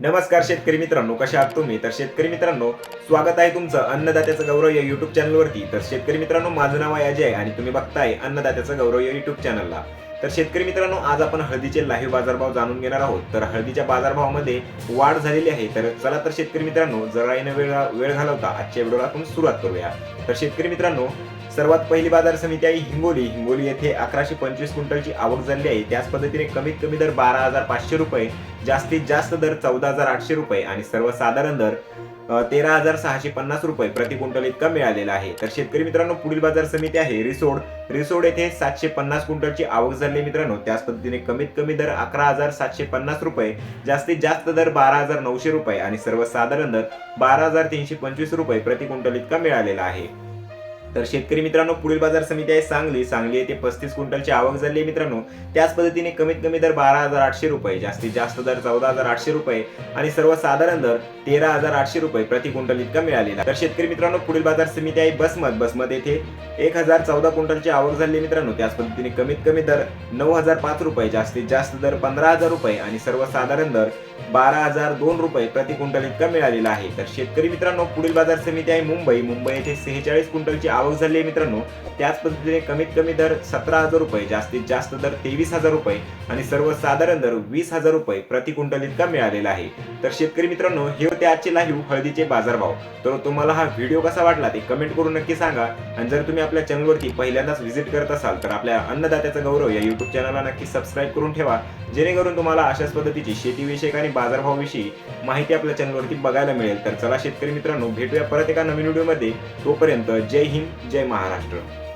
नमस्कार शेतकरी मित्रांनो कशा आहात तुम्ही? तर शेतकरी मित्रांनो स्वागत आहे तुमचं अन्नदात्याचं गौरव या युट्यूब चॅनलवरती तर शेतकरी मित्रांनो माझं नाव आहे अजय आणि तुम्ही बघताय अन्नदात्याचं गौरव या युट्यूब चॅनलला तर शेतकरी मित्रांनो आज आपण हळदीचे लाईव्ह बाजारभाव जाणून घेणार आहोत. तर हळदीच्या बाजारभावामध्ये वाढ झालेली आहे. तर चला तर शेतकरी मित्रांनो जराईनं वेळ वेळ घालवता आजच्या व्हिडिओला आपण सुरुवात करूया. तर शेतकरी मित्रांनो सर्वात पहिली बाजार समिती आहे हिंगोली. हिंगोली येथे अकराशे पंचवीस क्विंटलची आवक झाली आहे. त्याच पद्धतीने कमीत कमी दर बारा हजार पाचशे रुपये जास्तीत जास्त दर चौदा हजार आठशे रुपये आणि सर्वसाधारण दर तेरा हजार सहाशे पन्नास रुपये प्रति क्विंटल इतका मिळालेला आहे. तर शेतकरी मित्रांनो पुढील बाजार समिती आहे रिसोड. रिसोड येथे सातशे पन्नास क्विंटलची आवक झाली मित्रांनो. त्याच पद्धतीने कमीत कमी दर अकरा हजार सातशे पन्नास रुपये जास्तीत जास्त दर बारा हजार नऊशे रुपये आणि सर्वसाधारण दर बारा हजार तीनशे पंचवीस रुपये प्रति क्विंटल इतका मिळालेला आहे. तर शेतकरी मित्रांनो पुढील बाजार समिती आहे सांगली. सांगली येथे पस्तीस क्विंटलची आवक झाली आहे मित्रांनो. त्याच पद्धतीने कमीत कमी दर बारा हजार आठशे रुपये जास्तीत जास्त दर चौदा हजार आठशे रुपये आणि सर्वसाधारण दर तेरा हजार आठशे रुपये प्रति क्विंटल इतका मिळालेला. तर शेतकरी मित्रांनो पुढील बाजार समिती आहे बसमत. बसमत येथे एक हजार चौदा क्विंटलची आवक झाली मित्रांनो. त्याच पद्धतीने कमीत कमी दर नऊ हजार पाच रुपये जास्तीत जास्त दर पंधरा हजार रुपये आणि सर्वसाधारण दर बारा हजार दोन रुपये प्रति क्विंटल इतका मिळालेला आहे. तर शेतकरी मित्रांनो पुढील बाजार समिती आहे मुंबई. मुंबई येथे सेहेचाळीस क्विंटलची आवक झाली आहे मित्रांनो त्याच पद्धतीने कमीत कमी दर सतरा हजार रुपये जास्तीत जास्त दर तेवीस हजार रुपये आणि सर्वसाधारण दर वीस हजार रुपये प्रति क्विंटल इतका मिळालेला आहे. तर शेतकरी मित्रांनो हे होते आजचे लाईव्ह हळदीचे बाजारभाव. तर तुम्हाला हा व्हिडिओ कसा वाटला ते कमेंट करून नक्की सांगा. आणि जर तुम्ही आपल्या चॅनलवरती पहिल्यांदाच व्हिजिट करत असाल तर आपल्या अन्नदात्याचा गौरव या युट्यूब चॅनलला नक्की सबस्क्राईब करून ठेवा. जेणेकरून तुम्हाला अशाच पद्धतीची शेतीविषयक आणि बाजारभावाविषयी माहिती आपल्या चॅनलवरती बघायला मिळेल. तर चला शेतकरी मित्रांनो भेटूया परत एका नवीन व्हिडिओमध्ये तोपर्यंत जय हिंद जय महाराष्ट्र.